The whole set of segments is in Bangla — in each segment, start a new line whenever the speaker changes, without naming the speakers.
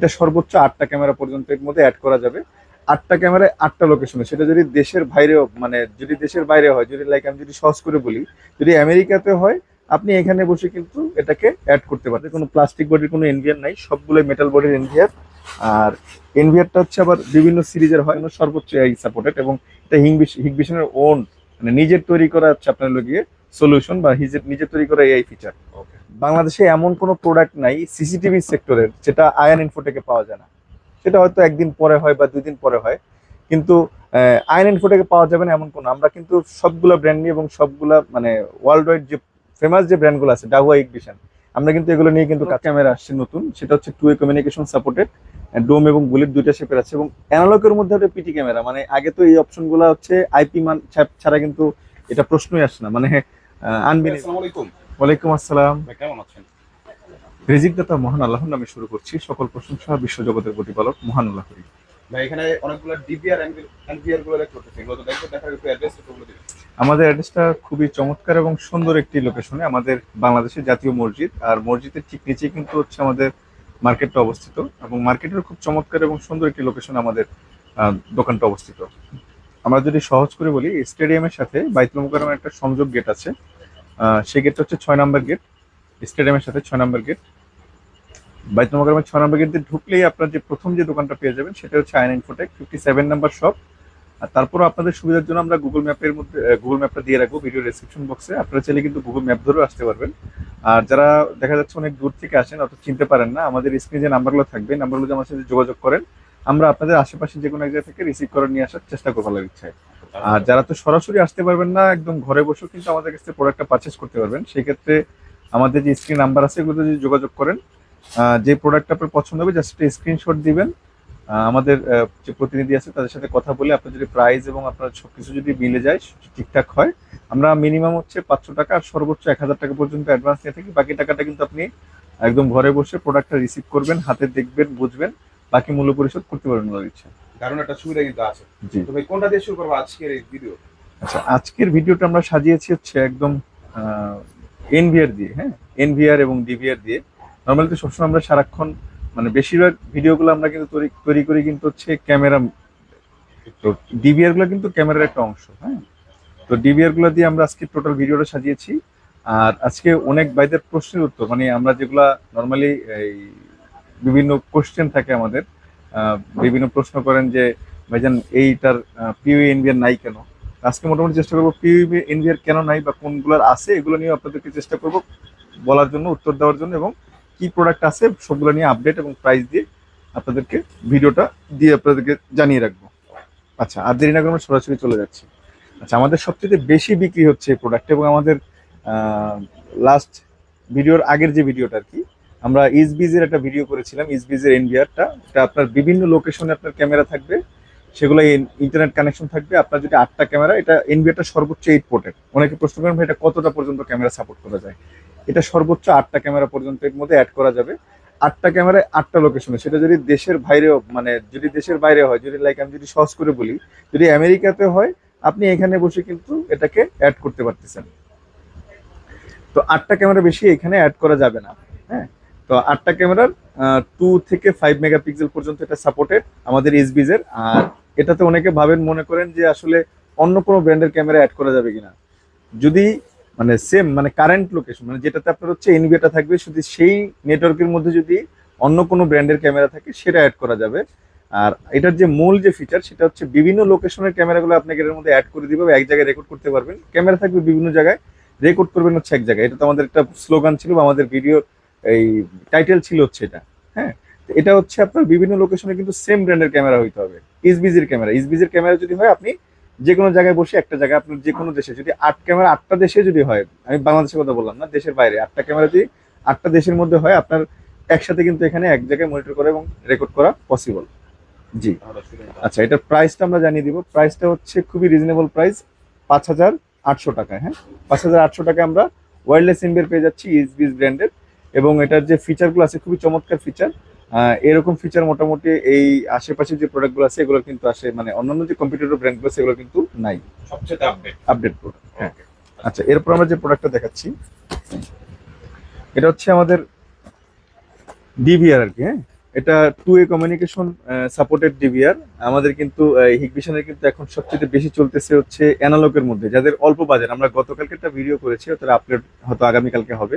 এটা সর্বোচ্চ আটটা ক্যামেরা পর্যন্ত এর মধ্যে অ্যাড করা যাবে। আটটা ক্যামেরায় আটটা লোকেশনে সেটা যদি দেশের বাইরেও মানে যদি দেশের বাইরে হয়, যদি লাইক আমি যদি সহজ করে বলি, যদি আমেরিকাতে হয়, আপনি এখানে বসে কিন্তু এটাকে অ্যাড করতে পারেন কোনো প্লাস্টিক বডির কোনো এনভিআর নাই, সবগুলোই মেটাল বডির এনভিআর আর এনভিআরটা হচ্ছে আবার বিভিন্ন সিরিজের হয় সর্বোচ্চ এই সাপোর্টেড এবং এটা হিংবিশ হিগবিশনের ওন মানে নিজের তৈরি করা হচ্ছে আপনার লগিয়ে সলিউশন বা হিজের, নিজের তৈরি করা এই ফিচার
ওকে
বাংলাদেশে এমন কোনো প্রোডাক্ট নাই সিসিটিভি সেক্টরের যেটা আয়ন ইনফোটেকে পাওয়া যায় না। সেটা হয়তো একদিন পরে হয় বা দুই দিন পরে হয়। কিন্তু আয়ন ইনফোটেকে পাওয়া যাবে না এমন কোনো। আমরা কিন্তু সবগুলা ব্র্যান্ড নিয়ে এবং সবগুলা মানে ওয়ার্ল্ড ওয়াইড যে ফেমাস যে ব্র্যান্ডগুলো আছে ডাহুয়া ইগবিশন আমরা কিন্তু এগুলো নিয়ে কিন্তু ক্যামেরা আসছে নতুন। সেটা হচ্ছে two A communication supported dome এবং বুলেট দুইটা শেপের আছে এবং অ্যানালগের মধ্যে একটা পিটি ক্যামেরা মানে আগে তো এই অপশনগুলো হচ্ছে আইপি মান ছাড়া কিন্তু এটা প্রশ্নই আসে না। মানে আনবিনি
আসসালামু আলাইকুম।
ওয়ালাইকুম আসসালাম।
কেমন আছেন?
রিজিক দাতা মহান আল্লাহর নামে শুরু করছি। সকল প্রশংসা বিশ্বজগতের প্রতিপালক মহান আল্লাহ করি
ভাই এখানে অনেকগুলো ডিবিআর এনভিআরগুলো দেখতে পাচ্ছি। এগুলো তো দেখতে দেখার একটু অ্যাড্রেস বলে দিবেন।
আমাদের অ্যাড্রেসটা খুবই চমৎকার এবং সুন্দর একটি লোকেশনে আমাদের বাংলাদেশের জাতীয় মসজিদ। আর মসজিদের ঠিক নিচে কিন্তু হচ্ছে আমাদের মার্কেটটা অবস্থিত। এবং মার্কেটের খুব চমৎকার এবং সুন্দর একটি লোকেশনে আমাদের দোকানটা অবস্থিত। আমরা যদি সহজ করে বলি স্টেডিয়ামের সাথে বাইতুল মুকাররমের একটা সংযোগ গেট আছে। সেই গেটটা হচ্ছে ছয় নম্বর গেট স্টেডিয়ামের সাথে ছয় নম্বর গেট বাইতুল মুকাররমের ছয় নম্বর গেট দিয়ে ঢুকলেই আপনার যে প্রথম যে দোকানটা পেয়ে যাবেন, সেটা হচ্ছে আইন Infotech fifty seven number shop আর তারপরও আপনাদের সুবিধার জন্য আমরা গুগল ম্যাপের মধ্যে গুগল ম্যাপটা দিয়ে রাখব ভিডিও ডেসক্রিপশন বক্সে আপনারা চাইলে কিন্তু গুগল ম্যাপ ধরেও আসতে পারবেন। আর যারা দেখা যাচ্ছে অনেক দূর থেকে আসেন অত চিনতে পারেন না, আমাদের স্ক্রিনে যে নাম্বারগুলো থাকবে নাম্বারগুলো আমার সাথে যোগাযোগ করেন। আমরা আপনাদের আশেপাশে যে কোনো এক জায়গা থেকে রিসিভ করে নিয়ে আসার চেষ্টা করব ইচ্ছায়। আর যারা তো সরাসরি আসতে পারবেন না, একদম ঘরে বসেও কিন্তু আমাদের কাছে প্রোডাক্টটা পারচেস করতে পারবেন। সেই ক্ষেত্রে আমাদের যে স্ক্রিন নাম্বার আছে, এগুলোতে যদি যোগাযোগ করেন যে প্রোডাক্ট আপনার পছন্দ হবে জাস্ট একটা স্ক্রিনশট দিবেন। আমাদের যে প্রতিনিধি আছে, তাদের সাথে কথা বলে আপনার যদি প্রাইস এবং আপনার সব কিছু যদি মিলে যায়, ঠিকঠাক হয়, আমরা মিনিমাম হচ্ছে পাঁচশো টাকা আর সর্বোচ্চ এক হাজার টাকা পর্যন্ত অ্যাডভান্স নিয়ে থাকি। বাকি টাকাটা কিন্তু আপনি একদম ঘরে বসে প্রোডাক্টটা রিসিভ করবেন, হাতে দেখবেন, বুঝবেন। বাকি মূল্য পরিশোধ করতে পারবেন ওনার ইচ্ছা।
কারণ একটা সুবিধা কিন্তু আছে।
জি।
তো ভাই কোনটা দিয়ে শুরু করব আজকের এই ভিডিও
আচ্ছা আজকের ভিডিওটা আমরা সাজিয়েছি হচ্ছে একদম এনভিআর দিয়ে হ্যাঁ? এনভিআর এবং ডিভিআর দিয়ে। নর্মালি তো সবসময় আমরা সারাক্ষণ মানে বেশিরভাগ ভিডিওগুলো আমরা কিন্তু তৈরি তৈরি করি কিন্তু হচ্ছে ক্যামেরা তো ডিভিআরগুলো কিন্তু ক্যামেরার একটা অংশ হ্যাঁ? তো ডিভিআরগুলো দিয়ে আমরা আজকে টোটাল ভিডিওটা সাজিয়েছি। আর আজকে অনেক বাইদের প্রশ্নের উত্তর মানে আমরা যেগুলা নর্মালি এই বিভিন্ন কোশ্চেন থাকে আমাদের। বিভিন্ন প্রশ্ন করেন যে, ভাইজান, এইটার পিউ এনভিআর নাই কেন? আজকে মোটামুটি চেষ্টা করব পিউবি এনভিআর কেন নাই বা কোনগুলোর আছে, এগুলো নিয়ে আপনাদেরকে চেষ্টা করব বলার জন্য, উত্তর দেওয়ার জন্য এবং কি প্রোডাক্ট আছে সবগুলো নিয়ে আপডেট এবং প্রাইস দিয়ে আপনাদেরকে ভিডিওটা দিয়ে আপনাদেরকে জানিয়ে রাখব। আচ্ছা আর দেরি না করে সরাসরি চলে যাচ্ছি। আচ্ছা আমাদের সবচেয়ে বেশি বিক্রি হচ্ছে এই প্রোডাক্ট এবং আমাদের লাস্ট ভিডিওর আগের যে ভিডিওটা আর কি আমরা ইসবিজের একটা ভিডিও করেছিলাম ইসবিজের এনভিআরটা এটা আপনার বিভিন্ন লোকেশনে আপনার ক্যামেরা থাকবে। সেগুলো ইন্টারনেট কানেকশন থাকবে। আপনার যদি আটটা ক্যামেরা এটা এনভিআরটা সর্বোচ্চ এইট পোর্টের অনেকে প্রশ্ন করেন এটা কতটা পর্যন্ত ক্যামেরা সাপোর্ট করা যায়? এটা সর্বোচ্চ আটটা ক্যামেরা পর্যন্ত এর মধ্যে অ্যাড করা যাবে। আটটা ক্যামেরায় আটটা লোকেশনে সেটা যদি দেশের বাইরেও মানে যদি দেশের বাইরে হয়, যদি লাইক আমি যদি সহজ করে বলি, যদি আমেরিকাতে হয়, আপনি এখানে বসে কিন্তু এটাকে অ্যাড করতে পারতেছেন। তো আটটা ক্যামেরা বেশি এখানে অ্যাড করা যাবে না। হ্যাঁ? তো আটটা ক্যামেরার টু থেকে ফাইভ মেগাপিক্সেল পর্যন্ত এটা সাপোর্টেড আমাদের এসবিজের আর এটাতে অনেকে ভাবেন, মনে করেন যে আসলে অন্য কোনো ব্র্যান্ডের ক্যামেরা অ্যাড করা যাবে কিনা। যদি মানে সেম মানে কারেন্ট লোকেশন মানে যেটাতে আপনার হচ্ছে এনভিটা থাকবে শুধু সেই নেটওয়ার্কের মধ্যে যদি অন্য কোনো ব্র্যান্ডের ক্যামেরা থাকে, সেটা অ্যাড করা যাবে। আর এটার যে মূল যে ফিচার সেটা হচ্ছে বিভিন্ন লোকেশনের ক্যামেরাগুলো আপনাকে এর মধ্যে অ্যাড করে দিবে এক জায়গায় রেকর্ড করতে পারবেন। ক্যামেরা থাকবে বিভিন্ন জায়গায় রেকর্ড করবেন হচ্ছে এক জায়গায়। এটা তো আমাদের একটা স্লোগান ছিল বা আমাদের ভিডিও এই টাইটেল ছিল হচ্ছে এটা হ্যাঁ? এটা হচ্ছে আপনার বিভিন্ন লোকেশনে কিন্তু সেম ব্র্যান্ডের ক্যামেরা হইতে হবে ইসবিজির ক্যামেরা ইসবিজির ক্যামেরা যদি হয়, আপনি যে কোনো জায়গায় বসে একটা জায়গায়, আপনার যে কোনো দেশে, যদি আট ক্যামেরা আটটা দেশে যদি হয়, আমি বাংলাদেশের কথা বললাম না, দেশের বাইরে, আটটা ক্যামেরা যদি আটটা দেশের মধ্যে হয়, আপনার একসাথে কিন্তু এখানে এক জায়গায় মনিটর করা এবং রেকর্ড করা পসিবল জি। আচ্ছা এটার প্রাইসটা আমরা জানিয়ে দিব। প্রাইসটা হচ্ছে খুবই রিজনেবল প্রাইস পাঁচ হাজার আটশো টাকায় হ্যাঁ? পাঁচ হাজার আটশো টাকায় আমরা ওয়্যারলেস ইনবিয়ার পেয়ে যাচ্ছি ইসবিস ব্র্যান্ডের এবং এটার যে ফিচারগুলো আছে খুবই চমৎকার ফিচার এরকম ফিচার মোটামুটি এই আশেপাশে যে প্রোডাক্টগুলো আছে এগুলো কিন্তু আসে মানে অন্যান্য যে কম্পিউটার ব্র্যান্ডগুলো আছে এগুলো কিন্তু নাই।
সবচেয়ে আপডেট
আপডেট প্রোডাক্ট হ্যাঁ। আচ্ছা এরপর আমরা যে প্রোডাক্টটা দেখাচ্ছি এটা হচ্ছে আমাদের ডিভিআর আর কি হ্যাঁ। এটা two A communication supported DVR আমাদের কিন্তু হিগভিশনের কিন্তু এখন সবচেয়ে বেশি চলতেছে হচ্ছে অ্যানালগের মধ্যে। যাদের অল্প বাজার আমরা গতকালকে একটা ভিডিও করেছি ওটা আপলোড হয়তো আগামীকালকে হবে।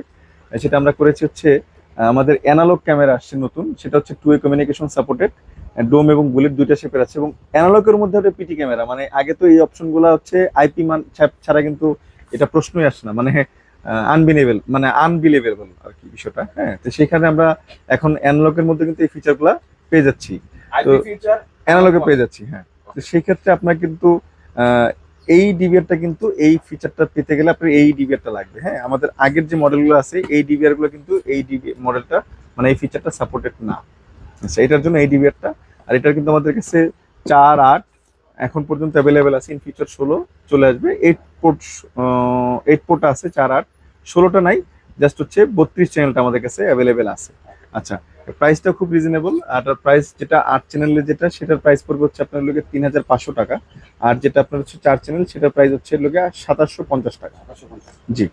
সেটা আমরা করেছি হচ্ছে আমাদের অ্যানালগ ক্যামেরা আসছে নতুন সেটা হচ্ছে two A communication supported dome এবং বুলেট দুইটা শেপের আছে এবং অ্যানালগের মধ্যে একটা পিটি ক্যামেরা মানে আগে তো এই অপশনগুলো হচ্ছে আইপি মান ছাড়া কিন্তু এটা প্রশ্নই আসে না মানে আনবিনেবল মানে আনবিলেবেল আর কি বিষয়টা হ্যাঁ? তো সেখানে আমরা এখন অ্যানালগের মধ্যে কিন্তু এই ফিচারগুলো পেয়ে যাচ্ছি।
আইপি ফিচার
অ্যানালগে পেয়ে যাচ্ছি হ্যাঁ। তো সেই ক্ষেত্রে আপনার কিন্তু আহ, এই ডিভিআরটা কিন্তু এই ফিচারটা পেতে গেলে আপনার এই ডিভিআরটা লাগবে। হ্যাঁ আমাদের আগের যে মডেলগুলো আছে, এই ডিভিআরগুলো কিন্তু এই ডিভি মডেলটা মানে এই ফিচারটা সাপোর্টেড না। আচ্ছা এটার জন্য এই ডিভিআরটা আর এটার কিন্তু আমাদের কাছে চার, আট, এখন পর্যন্ত অ্যাভেলেবেল আছে ইন ফিচার ষোলো চলে আসবে। এইট পোর্ট এইট পোর্টটা আছে, চার, আট, ষোলোটা নাই জাস্ট হচ্ছে বত্রিশ চ্যানেলটা আমাদের কাছে অ্যাভেলেবেল আছে। আচ্ছা প্রাইসটা খুব রিজনেবল আর প্রাইস যেটা আট চ্যানেলের যেটা সেটার প্রাইস পড়বে হচ্ছে আপনার লোকে তিন হাজার পাঁচশো টাকা। আর যেটা আপনার হচ্ছে চার চ্যানেল সেটার প্রাইস হচ্ছে লোকে সাতাশশো পঞ্চাশ টাকা। জি।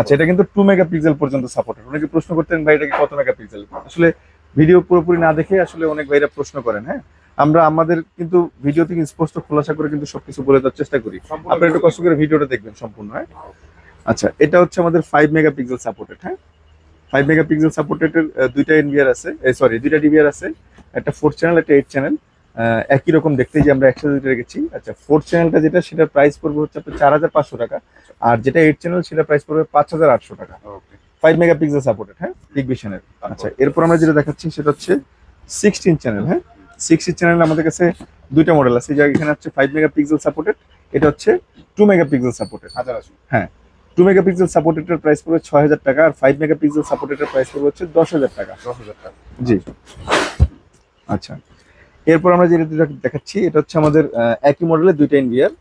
আচ্ছা এটা কিন্তু টু মেগাপিক্সেল পর্যন্ত সাপোর্টেড অনেকে প্রশ্ন করতেন ভাই এটা কি কত মেগাপিক্সেল আসলে ভিডিও পুরোপুরি না দেখে আসলে অনেক ভাইরা প্রশ্ন করেন হ্যাঁ? আমরা আমাদের কিন্তু ভিডিও থেকে স্পষ্ট খোলাসা করে কিন্তু সবকিছু বলে দেওয়ার চেষ্টা করি। আপনারা একটু কষ্ট করে ভিডিওটা দেখবেন সম্পূর্ণ হ্যাঁ? আচ্ছা এটা হচ্ছে আমাদের ফাইভ মেগাপিক্সেল সাপোর্টেড হ্যাঁ? ফাইভ মেগাপিক্সেল সাপোর্টেড দুইটা এনভিআর আছে সরি দুইটা ডিভিআর আছে একটা ফোর চ্যানেল একটা এইট চ্যানেল একই রকম দেখতে যে আমরা একসাথে দুইটা রেখেছি। আচ্ছা ফোর চ্যানেলটা যেটা সেটার প্রাইস পড়বে হচ্ছে আপনার চার হাজার পাঁচশো টাকা আর যেটা এইট চ্যানেল সেটা প্রাইস পড়বে পাঁচ হাজার আটশো টাকা।
ওকে
ফাইভ মেগাপিক্সেল সাপোর্টেড হ্যাঁ বিগভিশনের আচ্ছা এরপর আমরা যেটা দেখাচ্ছি সেটা হচ্ছে সিক্সটিন চ্যানেল হ্যাঁ। সিক্সটিন চ্যানেল আমাদের কাছে দুইটা মডেল আছে যা এখানে হচ্ছে ফাইভ মেগাপিক্সেল সাপোর্টেড এটা হচ্ছে টু মেগাপিক্সেল সাপোর্টেড
হাজার আশি
টু মেগাপিক্সেল সাপোর্টেডের প্রাইস পড়বে ছয় হাজার টাকা আর ফাইভ মেগাপিক্সেল সাপোর্টেডের প্রাইস পড়বে হচ্ছে দশ হাজার টাকা।
দশ হাজার টাকা।
জি। আচ্ছা। এরপর আমরা যেটা দেখ- দেখাচ্ছি এটা হচ্ছে আমাদের একই মডেলের দুইটা এনভিআর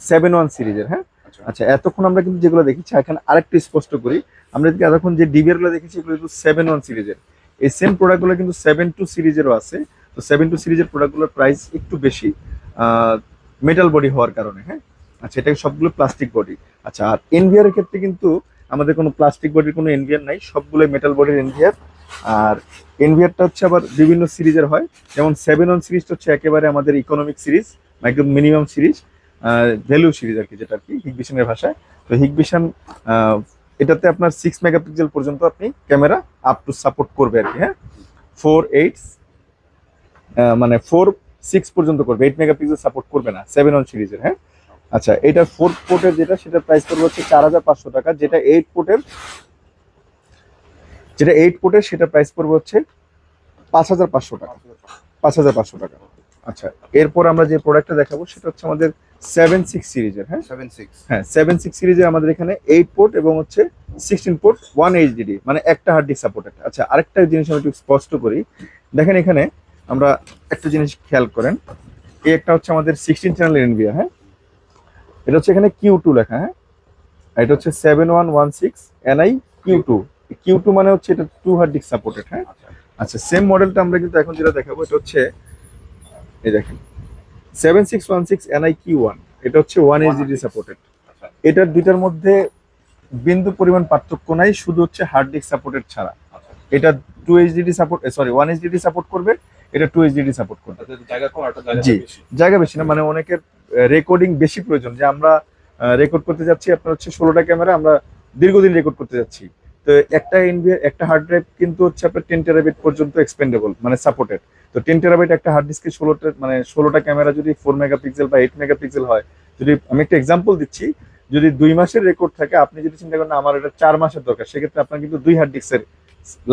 সেভেন ওয়ান সিরিজের হ্যাঁ?
আচ্ছা।
আচ্ছা এতক্ষণ আমরা কিন্তু যেগুলো দেখেছি এখানে আরেকটু স্পষ্ট করি। আমরা যদি এতক্ষণ যে ডিভিআরগুলো দেখেছি এগুলো কিন্তু সেভেন ওয়ান সিরিজের এই সেম প্রোডাক্টগুলো কিন্তু সেভেন টু সিরিজেরও আছে। তো সেভেন টু সিরিজের প্রোডাক্টগুলোর প্রাইস একটু বেশি মেটাল বডি হওয়ার কারণে হ্যাঁ? আচ্ছা এটা সবগুলো প্লাস্টিক বডি আচ্ছা আর এনভিআর এর ক্ষেত্রে কিন্তু আমাদের কোনো প্লাস্টিক বডির কোনো এনভিআর নাই সবগুলো মেটাল বডির এনভিআর আর এনভিআরটা হচ্ছে আবার বিভিন্ন সিরিজের হয়, যেমন সেভেন ওয়ান সিরিজটা হচ্ছে একেবারে আমাদের ইকোনমিক সিরিজ একদম মিনিমাম সিরিজ ভ্যালু সিরিজ আর কি যেটা আর কি হিগভিশনের ভাষায়। তো হিগভিশন এটাতে আপনার সিক্স মেগাপিক্সেল পর্যন্ত আপনি ক্যামেরা আপ টু সাপোর্ট করবে আর কি হ্যাঁ? ফোর এইট মানে ফোর সিক্স পর্যন্ত করবে এইট মেগাপিক্সেল সাপোর্ট করবে না সেভেন ওয়ান সিরিজের হ্যাঁ? আচ্ছা এটা ফোর পোর্টের যেটা সেটা প্রাইস পড়বে হচ্ছে চার হাজার পাঁচশো টাকা যেটা এইট পোর্টের যেটা এইট পোর্টের সেটা প্রাইস পড়বে হচ্ছে পাঁচ হাজার পাঁচশো টাকা। পাঁচ হাজার পাঁচশো টাকা। আচ্ছা এরপর আমরা যে প্রোডাক্টটা দেখাবো সেটা হচ্ছে আমাদের সেভেন সিক্স সিরিজের হ্যাঁ?
সেভেন সিক্স
হ্যাঁ সেভেন সিক্স সিরিজে আমাদের এখানে এইট পোর্ট এবং হচ্ছে সিক্সটিন পোর্ট ওয়ান এইচডিডি মানে একটা হার্ড ডিস্ক সাপোর্টেড আচ্ছা আরেকটা জিনিস আমি একটু স্পষ্ট করি। দেখেন এখানে আমরা একটা জিনিস খেয়াল করেন এই একটা হচ্ছে আমাদের সিক্সটিন চ্যানেল এনভিআর হ্যাঁ? এটা হচ্ছে এখানে কিউ টু লেখা হ্যাঁ? এটা হচ্ছে seven one one six NI Q two Q two মানে হচ্ছে এটা টু হার্ড ডিস্ক সাপোর্টেড হ্যাঁ?
আচ্ছা
আচ্ছা সেম মডেলটা আমরা কিন্তু এখন যেটা দেখাবো এটা হচ্ছে এই দেখেন seven six one six NI Q one এটা হচ্ছে ওয়ান এইচডিডি সাপোর্টেড
আচ্ছা।
এটার দুইটার মধ্যে বিন্দু পরিমাণ পার্থক্য নাই শুধু হচ্ছে হার্ড ডিস্ক সাপোর্টেড ছাড়া।
আচ্ছা।
এটা two HDD support sorry one HDD support করবে এটা টু এইচডিডি সাপোর্ট করবে।
জায়গা কম
জি। জায়গা বেশি না মানে অনেকের রেকর্ডিং বেশি প্রয়োজন। যে আমরা রেকর্ড করতে যাচ্ছি, আপনার হচ্ছে ষোলোটা ক্যামেরা আমরা দীর্ঘদিন রেকর্ড করতে যাচ্ছি। তো একটা এনভিআর একটা হার্ড ড্রাইভ কিন্তু হচ্ছে আপনার টেন টেরাবিট পর্যন্ত এক্সপেন্ডেবল মানে সাপোর্টেড তো টেন টেরাবিট একটা হার্ড ডিস্কে ষোলোটা মানে ষোলোটা ক্যামেরা যদি ফোর মেগাপিক্সেল বা এইট মেগাপিক্সেল হয়, যদি আমি একটা এক্সাম্পল দিচ্ছি, যদি দুই মাসের রেকর্ড থাকে, আপনি যদি চিন্তা করেন, আমার এটা চার মাসের দরকার সেক্ষেত্রে আপনার কিন্তু দুই হার্ড ডিস্কের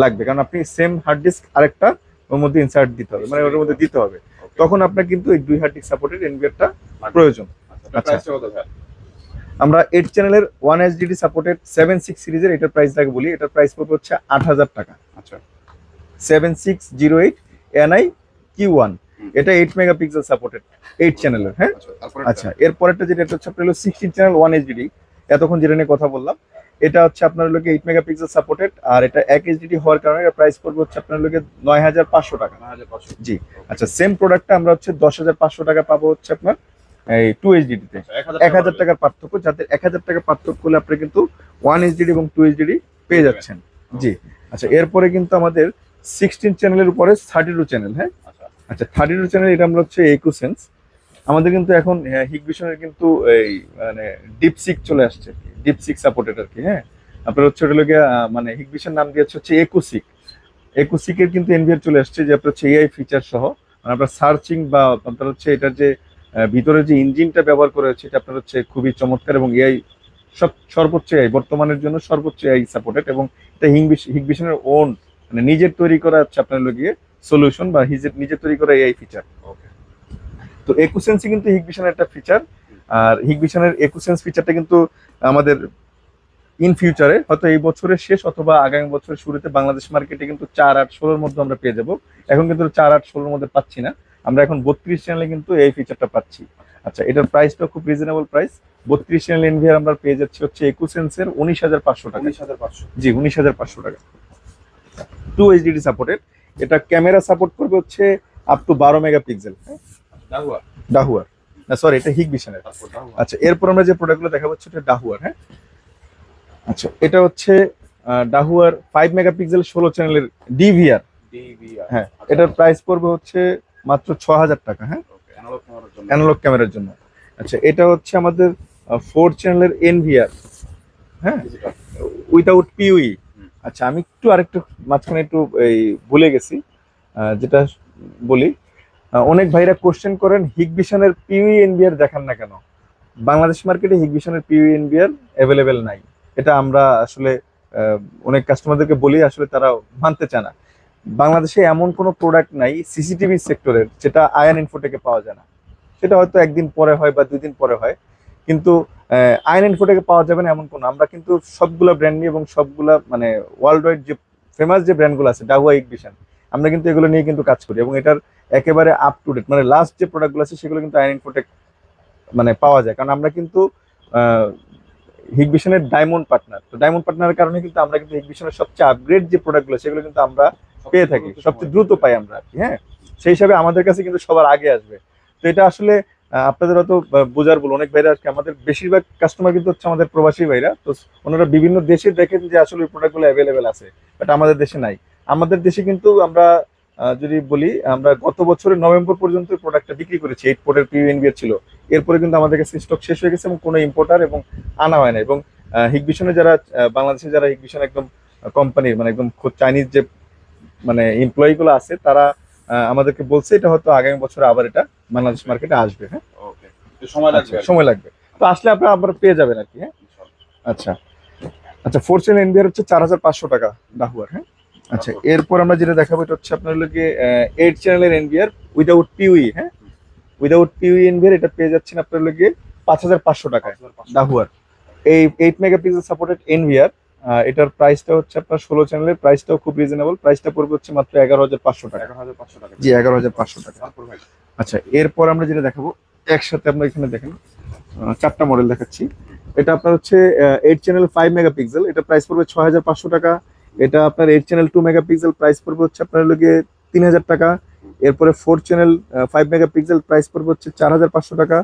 লাগবে। কারণ আপনি সেম হার্ড ডিস্ক আরেকটা ওর মধ্যে ইনসার্ট দিতে হবে মানে ওর মধ্যে দিতে হবে। তখন আপনার কিন্তু এই দুই হার্ড ডিস্ক সাপোর্টেড এনভিআরটা প্রয়োজন।
আচ্ছা প্রাইসটা কত ভাই?
আমরা এইট চ্যানেলের one HDD supported seven six সিরিজের এটার প্রাইসটাকে বলি এটার প্রাইস পড়বে হচ্ছে আট হাজার টাকা।
আচ্ছা।
Seven six zero eight NI Q one এটা এইট মেগাপিক্সেল সাপোর্টেড এইট চ্যানেলের হ্যাঁ?
আচ্ছা
আচ্ছা এরপরেরটা যেটা এটা হচ্ছে আপনার হলো সিক্সটিন চ্যানেল ওয়ান এইচডিডি এতক্ষণ যেটা নিয়ে কথা বললাম এটা হচ্ছে আপনার লোকে এইট মেগাপিক্সেল সাপোর্টেড আর এটা এক এইচডিডি হওয়ার কারণে এর প্রাইস পড়বে হচ্ছে আপনার লোকে নয় হাজার পাঁচশো টাকা। জি আচ্ছা সেম প্রোডাক্টটা আমরা হচ্ছে দশ হাজার পাঁচশো টাকা পাবো হচ্ছে আপনার এই টু এইচডিডিতে
আচ্ছা,
এক হাজার টাকার পার্থক্য যাদের এক হাজার টাকার পার্থক্য হলে আপনি কিন্তু ওয়ান এইচডিডি এবং টু এইচডিডি পেয়ে যাচ্ছেন। জি আচ্ছা এরপরে কিন্তু আমাদের সিক্সটিন চ্যানেলের উপরে থার্টি টু চ্যানেল হ্যাঁ?
আচ্ছা।
আচ্ছা থার্টি টু চ্যানেল এটা আমরা হচ্ছে একুসেন্স আমাদের কিন্তু এখন হিগভিশনের কিন্তু এই মানে ডিপসিক চলে আসছে ডিপসিক সাপোর্টেড আর কি হ্যাঁ। আপনার হচ্ছে ওটা লোকে মানে হিগভিশন নাম দিয়েছে হচ্ছে একুসিক একুসিকের কিন্তু এনভিআর চলে আসছে যে আপনার হচ্ছে এআই ফিচার সহ। মানে আপনার সার্চিং বা আপনার হচ্ছে এটার যে ভিতরে যে ইঞ্জিনটা ব্যবহার করা হচ্ছে এটা আপনার হচ্ছে খুবই চমৎকার এবং এআই সব, সর্বোচ্চ এআই বর্তমানের জন্য সর্বোচ্চ এআই সাপোর্টেড এবং এটা হিগভিশনের ওন মানে নিজের তৈরি করা হচ্ছে আপনার লগিয়ে সলিউশন বা নিজের তৈরি করা এআই ফিচার
ওকে
তো একুসেন্সই কিন্তু হিগভিশনের একটা ফিচার আর হিগভিশনের একুসেন্স ফিচারটা কিন্তু আমাদের ইন ফিউচারে হয়তো এই বছরের শেষ অথবা আগামী বছরের শুরুতে বাংলাদেশ মার্কেটে কিন্তু চার আট ষোলোর মধ্যে আমরা পেয়ে যাব। এখন কিন্তু চার আট ষোলোর মধ্যে পাচ্ছি না। আমরা এখন বত্রিশ চ্যানেলে কিন্তু এই ফিচারটা পাচ্ছি। আচ্ছা এটার প্রাইসটা খুব রিজনেবল প্রাইস বত্রিশ চ্যানেল এনভিআর আমরা পেয়ে যাচ্ছি হচ্ছে একুসেন্সের উনিশ হাজার পাঁচশো টাকা।
উনিশ হাজার পাঁচশো।
জি উনিশ হাজার পাঁচশো টাকা। টু এইচডিডি সাপোর্টেড এটা ক্যামেরা সাপোর্ট করবে হচ্ছে আপ টু বারো মেগাপিক্সেল
ডাহুয়া
ডাহুয়ার না সরি এটা
তারপর ডাহুয়া
আচ্ছা এরপর আমরা যে প্রোডাক্টগুলো দেখাবো এটা ডাহুয়ার হ্যাঁ? আচ্ছা এটা হচ্ছে ডাহুয়ার ফাইভ মেগাপিক্সেল ষোলো চ্যানেলের ডিভিআর
ডিভিআর
হ্যাঁ এটার প্রাইস পড়বে হচ্ছে মাত্র ছ হাজার টাকা হ্যাঁ?
অ্যানালগ ক্যামেরার জন্য।
অ্যানালগ ক্যামেরার জন্য। আচ্ছা এটা হচ্ছে আমাদের ফোর চ্যানেলের এনভিআর হ্যাঁ? Without PoE
hmm.
আচ্ছা আমি একটু আরেকটু মাঝখানে একটু এই ভুলে গেছি। যেটা বলি অনেক ভাইরা কোশ্চেন করেন হিগভিশনের পিউই এনবিআর দেখান না কেন? বাংলাদেশ মার্কেটে হিগভিশনের পিউই এনবিআর অ্যাভেলেবেল নাই। এটা আমরা আসলে অনেক কাস্টমারদেরকে বলি, আসলে তারা মানতে চায় না। বাংলাদেশে এমন কোনো প্রোডাক্ট নাই সিসিটিভি সেক্টরের যেটা আয়ন ইনফোটেকে পাওয়া যায় না। সেটা হয়তো একদিন পরে হয় বা দুই দিন পরে হয়। কিন্তু আয়ন ইনফোটেকে পাওয়া যাবে না এমন কোনো। আমরা কিন্তু সবগুলা ব্র্যান্ড নিয়ে এবং সবগুলা মানে ওয়ার্ল্ড ওয়াইড যে ফেমাস যে ব্র্যান্ডগুলো আছে ডাহুয়া ইগভিশন আমরা কিন্তু এগুলো নিয়ে কিন্তু কাজ করি এবং এটার একেবারে আপ টু ডেট মানে লাস্ট যে প্রোডাক্টগুলো আছে সেগুলো কিন্তু আয়ন ইনফোটেক মানে পাওয়া যায়। কারণ আমরা কিন্তু হিগভিশনের ডায়মন্ড পার্টনার তো ডায়মন্ড পার্টনারের কারণে কিন্তু আমরা কিন্তু হিগভিশনের সবচেয়ে আপগ্রেড যে প্রোডাক্টগুলো সেগুলো কিন্তু আমরা পেয়ে থাকি। সবচেয়ে দ্রুত পাই আমরা আর কি হ্যাঁ? সেই হিসাবে আমাদের কাছে কিন্তু সবার আগে আসবে। তো এটা আসলে আপনাদের অত বোঝার বল অনেক ভাইরা আজকে আমাদের বেশিরভাগ কাস্টমার কিন্তু হচ্ছে আমাদের প্রবাসী ভাইরা। তো ওনারা বিভিন্ন দেশে দেখেন যে আসলে ওই প্রোডাক্টগুলো অ্যাভেলেবেল আছে বাট আমাদের দেশে নাই। আমাদের দেশে কিন্তু আমরা যদি বলি আমরা গত বছরের নভেম্বর পর্যন্ত প্রোডাক্টটা বিক্রি করেছি এইট পোর্টের পিউএনবিআর ছিল। এরপরে কিন্তু আমাদের কাছে স্টক শেষ হয়ে গেছে এবং কোনো ইম্পোর্টার এবং আনা হয় না এবং হিগভিশনে যারা বাংলাদেশে যারা হিগভিশন একদম কোম্পানির মানে একদম চাইনিজ যে মানে এমপ্লয়ি গুলো আছে তারা আমাদেরকে বলছে এটা হয়তো আগামী বছর আবার এটা বাংলাদেশ মার্কেটে আসবে হ্যাঁ?
ওকে সময় লাগবে।
আচ্ছা, সময় লাগবে। তো আসলে আপনারা আবার পেয়ে যাবেন আর কি হ্যাঁ? আচ্ছা। আচ্ছা ফোর চ্যানেল এনবিআর হচ্ছে চার হাজার পাঁচশো টাকা ডাহুয়ার হ্যাঁ? আচ্ছা এরপর আমরা যেটা দেখাবো এটা হচ্ছে আপনার লোকে এইট চ্যানেলের এনভিআর উইদাউট পিউই হ্যাঁ? উইদাউট পিউই এনভিআর এটা পেয়ে যাচ্ছেন আপনার লোকে পাঁচ হাজার পাঁচশো টাকায় ডাহুয়ার এই এইট মেগাপিক্সেল সাপোর্টেড এনভিআর এটার প্রাইসটা হচ্ছে আপনার ষোলো চ্যানেলের প্রাইসটাও খুব রিজনেবল প্রাইসটা পড়বে হচ্ছে মাত্র এগারো হাজার পাঁচশো টাকা।
এগারো হাজার পাঁচশো টাকা।
জি এগারো হাজার পাঁচশো টাকা। আচ্ছা এরপর আমরা যেটা দেখাবো একসাথে আমরা এখানে দেখেন চারটা মডেল দেখাচ্ছি। এটা আপনার হচ্ছে এইট চ্যানেল ফাইভ মেগাপিক্সেল এটা প্রাইস পড়বে ছ হাজার পাঁচশো টাকা। এটা আপনার eight channel two megapixel price পড়বে হচ্ছে আপনার লোকে তিন হাজার টাকা। এরপরে four channel five megapixel price পড়বে হচ্ছে চার হাজার পাঁচশো টাকা।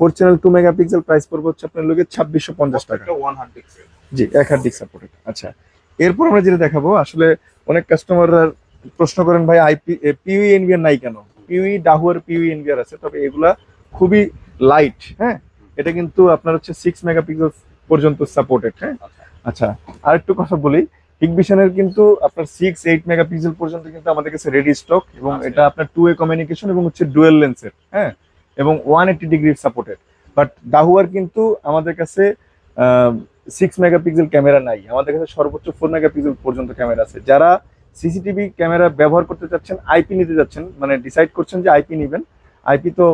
Four channel two megapixel price পড়বে হচ্ছে আপনার লোকে ছাব্বিশশো পঞ্চাশ টাকা। জি এক হার্ড ডিস্ক সাপোর্টেড আচ্ছা এরপর আমরা যেটা দেখাবো আসলে অনেক কাস্টমাররা প্রশ্ন করেন ভাই আইপি পিউই এনভিআর নাই কেন? পিউই ডাহুয়ার পিউই এনভিআর আছে তবে এগুলা খুবই লাইট হ্যাঁ? এটা কিন্তু আপনার হচ্ছে সিক্স মেগাপিক্সেল পর্যন্ত সাপোর্টেড হ্যাঁ?
আচ্ছা।
আর একটু কথা বলি হিগভিশনের কিন্তু আপনার সিক্স এইট মেগাপিক্সেল পর্যন্ত কিন্তু আমাদের কাছে রেডি স্টক এবং এটা আপনার টু এ কমিউনিকেশন এবং হচ্ছে ডুয়েল লেন্সের হ্যাঁ? এবং one eighty degree supported but ডাহুয়ার কিন্তু আমাদের কাছে সিক্স মেগাপিক্সেল ক্যামেরা নাই। আমাদের কাছে সর্বোচ্চ ফোর মেগাপিক্সেল পর্যন্ত ক্যামেরা আছে। যারা সিসিটিভি ক্যামেরা ব্যবহার করতে চাচ্ছেন আইপি নিতে যাচ্ছেন মানে ডিসাইড করছেন যে আইপি নেবেন আইপি তো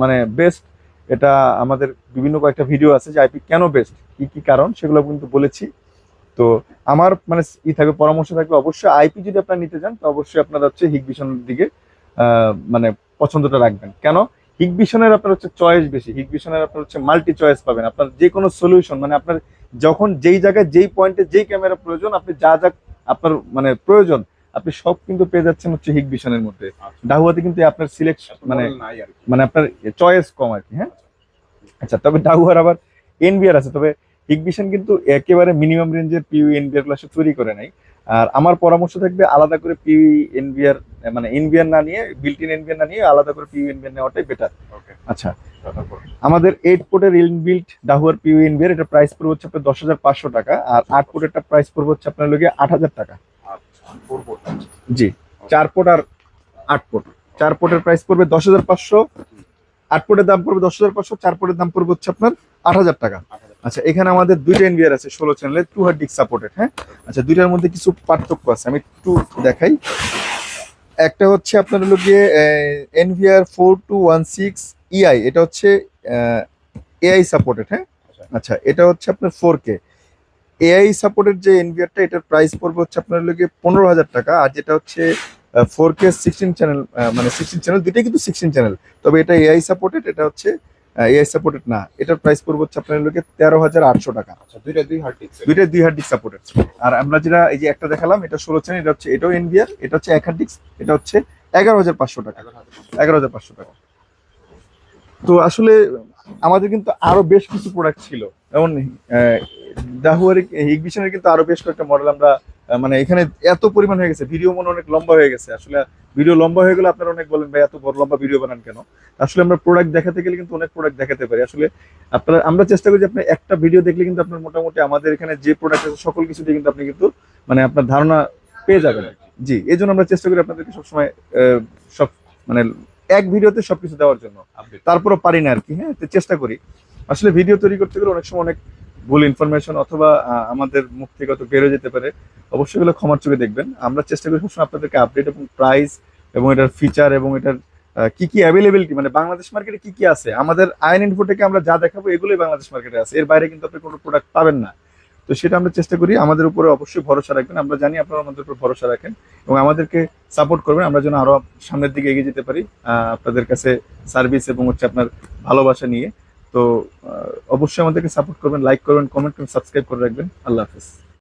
মানে বেস্ট এটা আমাদের বিভিন্ন কয়েকটা ভিডিও আছে যে আইপি কেন বেস্ট কি কি কারণ সেগুলো কিন্তু বলেছি। তো আমার মানে ই থাকবে পরামর্শ থাকবে অবশ্যই আইপি যদি আপনারা নিতে চান তো অবশ্যই আপনারা হচ্ছে হিগভিশনের দিকে মানে পছন্দটা রাখবেন। কেন? হিগভিশনের আপনার হচ্ছে চয়েস বেশি। হিগভিশনের আপনার হচ্ছে মাল্টি চয়েস পাবেন। আপনার যে কোনো সলিউশন মানে আপনার যখন যেই জায়গায় যেই পয়েন্টে যেই ক্যামেরা প্রয়োজন আপনি যা যা আপনার মানে প্রয়োজন আপনি সব কিন্তু পেয়ে যাচ্ছেন হচ্ছে হিগভিশনের মধ্যে।
আচ্ছা।
ডাহুয়াতে কিন্তু আপনার সিলেকশন মানে
মানে
মানে আপনার চয়েস কম আর কি হ্যাঁ? আচ্ছা তবে ডাহুয়ার আবার এনবিআর আছে তবে হিগভিশন কিন্তু একেবারে মিনিমাম রেঞ্জের পিউ এনবিআরগুলো সে তৈরি করে নাই। আর আমার পরামর্শ থাকবে আলাদা করে পিউ এনভিআর মানে এনভিআর না নিয়ে বিল্ট ইন এনভিআর না নিয়ে আলাদা করে পিউ এনভিআর নেওয়াটাই বেটার
ওকে
আচ্ছা। আমাদের এইট পোর্টের ইনবিল্ট ডাহুয়ার পিউ এনভিআর এটা প্রাইস পড়বে হচ্ছে আপনার দশ হাজার পাঁচশো টাকা। আর আট পোর্টেরটা প্রাইস পড়বে হচ্ছে আপনার লগে আট হাজার টাকা।
আচ্ছা
জি। চার পোর্ট আর আট পোর্ট চার পোর্টের প্রাইস পড়বে দশ হাজার পাঁচশো। আট পোর্টের দাম পড়বে দশ হাজার পাঁচশো। চার পোর্টের দাম পড়বে হচ্ছে আপনার আট হাজার টাকা। আচ্ছা এখানে আমাদের দুইটা এনভিআর আছে, ষোলো চ্যানেলের টু হার্ড ডিক সাপোর্টেড হ্যাঁ? আচ্ছা দুইটার মধ্যে কিছু পার্থক্য আছে, আমি একটু দেখাই। একটা হচ্ছে আপনার হলো গিয়ে NVR four two one six EI এটা হচ্ছে এআই সাপোর্টেড হ্যাঁ? আচ্ছা এটা হচ্ছে আপনার ফোর কে এআই সাপোর্টেড যে এনভিআরটা এটার প্রাইস পড়বে হচ্ছে আপনার হলো গিয়ে পনেরো হাজার টাকা, আর যেটা হচ্ছে ফোর কে সিক্সটিন চ্যানেল মানে সিক্সটিন চ্যানেল দুইটাই কিন্তু সিক্সটিন চ্যানেল তবে এটা এআই সাপোর্টেড এটা হচ্ছে এআই সাপোর্টেড না। এটার প্রাইস পড়বে হচ্ছে আপনার লোকে তেরো হাজার আটশো টাকা।
আচ্ছা দুইটা দুই হার্ড টিক্স
দুইটা দুই হার্ড ডিস্ক সাপোর্টেড আর আমরা যেটা এই যে একটা দেখালাম এটা ষোলো চ্যানেল এটা হচ্ছে এটাও এনবিআর এটা হচ্ছে এক হার্ড ডিস্ক এটা হচ্ছে এগারো হাজার পাঁচশো টাকা। এগারো হাজার পাঁচশো টাকা। তো আসলে আমাদের কিন্তু আরও বেশ কিছু প্রোডাক্ট ছিল। যেমন দাহুয়ারি হিগবিশনের কিন্তু আরও বেশ কয়েকটা মডেল আমরা মানে এখানে এত পরিমাণ হয়ে গেছে ভিডিও মনে অনেক লম্বা হয়ে গেছে। আসলে ভিডিও লম্বা হয়ে গেলে আপনারা অনেক বলেন ভাই এত বড় লম্বা ভিডিও বানান কেন? আসলে আমরা প্রোডাক্ট দেখাতে গেলে কিন্তু অনেক প্রোডাক্ট দেখাতে পারি। আসলে আপনারা আমরা চেষ্টা করি যে আপনি একটা ভিডিও দেখলে কিন্তু আপনার মোটামুটি আমাদের এখানে যে প্রোডাক্ট আছে সকল কিছু দিয়ে কিন্তু আপনি কিন্তু মানে আপনার ধারণা পেয়ে যাবেন। জি এই জন্য আমরা চেষ্টা করি আপনাদেরকে সবসময় আহ, সব মানে এক ভিডিওতে সবকিছু দেওয়ার জন্য। তারপরও পারি না আর কি হ্যাঁ চেষ্টা করি। আসলে ভিডিও তৈরি করতে গেলে অনেক সময় অনেক ভুল ইনফরমেশন অথবা আমাদের মুখ থেকে হয়তো বেরো যেতে পারে, অবশ্যই এগুলো ক্ষমার চোখে দেখবেন। আমরা চেষ্টা করি সবসময় আপনাদেরকে আপডেট এবং প্রাইস এবং এটার ফিচার এবং এটার কি কি অ্যাভেলেবিলিটি মানে বাংলাদেশ মার্কেটে কি কি আছে? আমাদের আইন ইনফো থেকে আমরা যা দেখাবো এগুলোই বাংলাদেশ মার্কেটে আছে। এর বাইরে কিন্তু আপনি কোনো প্রোডাক্ট পাবেন না। তো সেটা আমরা চেষ্টা করি, আমাদের উপরে অবশ্যই ভরসা রাখবেন। আমরা জানি আপনারা আমাদের উপর ভরসা রাখেন এবং আমাদেরকে সাপোর্ট করবেন। আমরা যেন আরও সামনের দিকে এগিয়ে যেতে পারি আপনাদের কাছে সার্ভিস এবং হচ্ছে আপনার ভালোবাসা নিয়ে। তো অবশ্যই আমাদেরকে সাপোর্ট করবেন লাইক করবেন কমেন্ট করবেন সাবস্ক্রাইব করে রাখবেন। আল্লাহ হাফিজ।